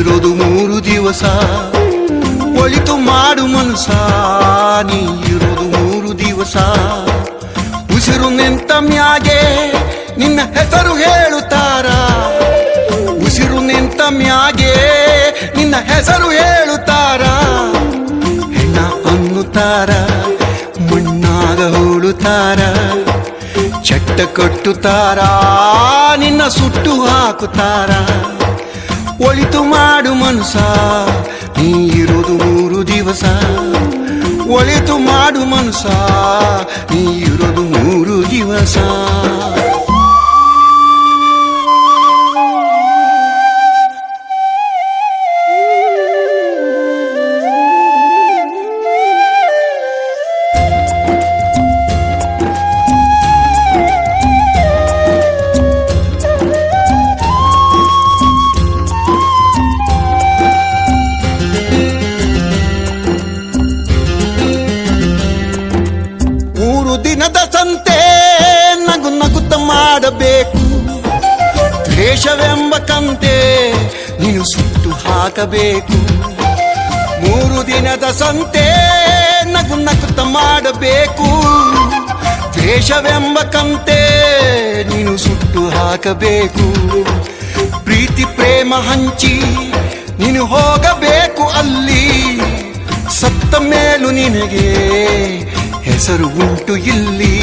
ಇರೋದು ಮೂರು ದಿವಸ, ಒಳಿತು ಮಾಡು ಮನಸ ನೀ ಇರೋದು ಮೂರು ದಿವಸ, ಉಸಿರು ನಿಂತ ಮ್ಯಾಗೆ ನಿನ್ನ ಹೆಸರು ಹೇಳುತ್ತಾರ. ಉಸಿರು ನಿಂತ ಮ್ಯಾಗೆ ನಿನ್ನ ಹೆಸರು ಹೇಳುತ್ತಾರ. ಹೆಣ್ಣ ಅನ್ನುತ್ತಾರ, ಮಣ್ಣಾಗ ಹೋಳುತ್ತಾರ. ಚಟ್ಟ ಕಟ್ಟುತ್ತಾರ, ನಿನ್ನ ಸುಟ್ಟು ಹಾಕುತ್ತಾರ. ಒಳಿತು ಮಾಡು ಮನಸ ನೀ ಇರೋದು ಮೂರು ದಿವಸ. ಒಳಿತು ಮಾಡು ಮನಸ ನೀ ಇರೋದು ಮೂರು ದಿವಸ. ಮಾಡಬೇಕು ದ್ವೇಷವೆಂಬ ಕಂತೆ ನೀನು ಸುಟ್ಟು ಹಾಕಬೇಕು. ಮೂರು ದಿನದ ಸಂತೆ ನಗು ನಗುತ್ತ ಮಾಡಬೇಕು. ದ್ವೇಷವೆಂಬ ಕಂತೆ ನೀನು ಸುಟ್ಟು ಹಾಕಬೇಕು. ಪ್ರೀತಿ ಪ್ರೇಮ ಹಂಚಿ ನೀನು ಹೋಗಬೇಕು ಅಲ್ಲಿ. ಸತ್ತ ಮೇಲೂ ನಿನಗೆ ಹೆಸರು ಉಂಟು ಇಲ್ಲಿ.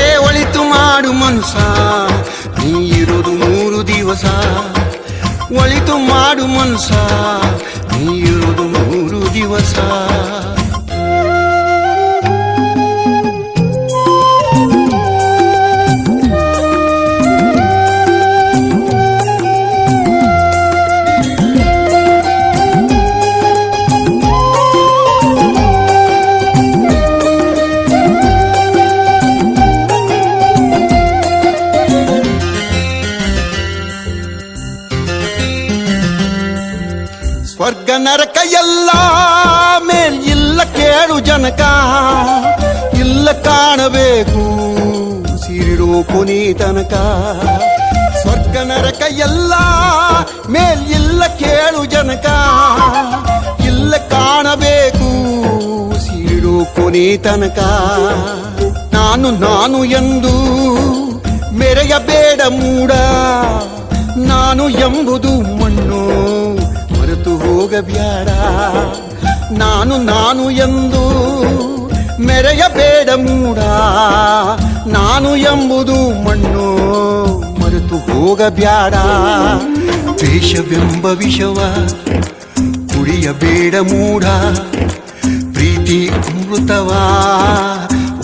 ಮಾಡು ನರಕ ಎಲ್ಲ ಮೇಲ್ ಇಲ್ಲ ಕೇಳು ಜನಕ. ಇಲ್ಲ ಕಾಣಬೇಕು ಸಿರಿಡು ತನಕ. ಸ್ವರ್ಗ ನರಕ ಎಲ್ಲ ಮೇಲ್ ಇಲ್ಲ ಕೇಳು ಜನಕ. ಇಲ್ಲ ಕಾಣಬೇಕು ಸಿರಿಡು ತನಕ. ನಾನು ನಾನು ಎಂದು ಮೆರೆಯಬೇಡ ಮೂಡ. ನಾನು ಎಂಬುದು ಹೋಗಬ್ಯಾಡ ನಾನು ನಾನು ಎಂದು ಮೆರೆಯಬೇಡ ಮೂಡ. ನಾನು ಎಂಬುದು ಮಣ್ಣು ಮರೆತು ಹೋಗಬ್ಯಾಡ. ದ್ವೇಷವೆಂಬ ವಿಷವ ಕುಡಿಯಬೇಡ ಮೂಢ ಪ್ರೀತಿ ಅಮೃತವಾ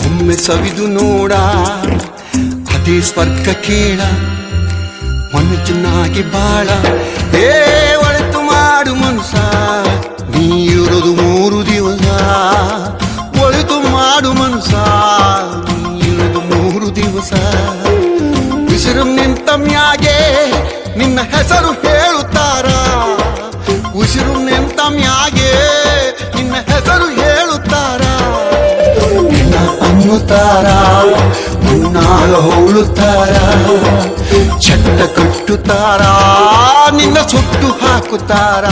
ಒಮ್ಮೆ ಸವಿದು ನೋಡ. ಅದೇ ಸ್ವರ್ಗ ಕೇಳ ಮನುಜನಾಗಿ ಬಾಳ. ಏ ಮಾಡು ಮನುಸ ನೀ ಇರೋದು ಮೂರು ದಿವಸ. ಒಳಿತು ಮಾಡು ಮನುಸ ನೀ ಇರೋದು ಮೂರು ದಿವಸ. ಉಸಿರು ನಿಂತ ಮ್ಯಾಗೆ ನಿನ್ನ ಹೆಸರು ಅನ್ನುತ್ತಾರ ಮುನ್ನಾಗ ಹೋಳುತ್ತಾರ ಚಟ್ಟ ಕಟ್ಟುತ್ತಾರ? ನಿನ್ನ ಸುಟ್ಟು ಹಾಕುತ್ತಾರ?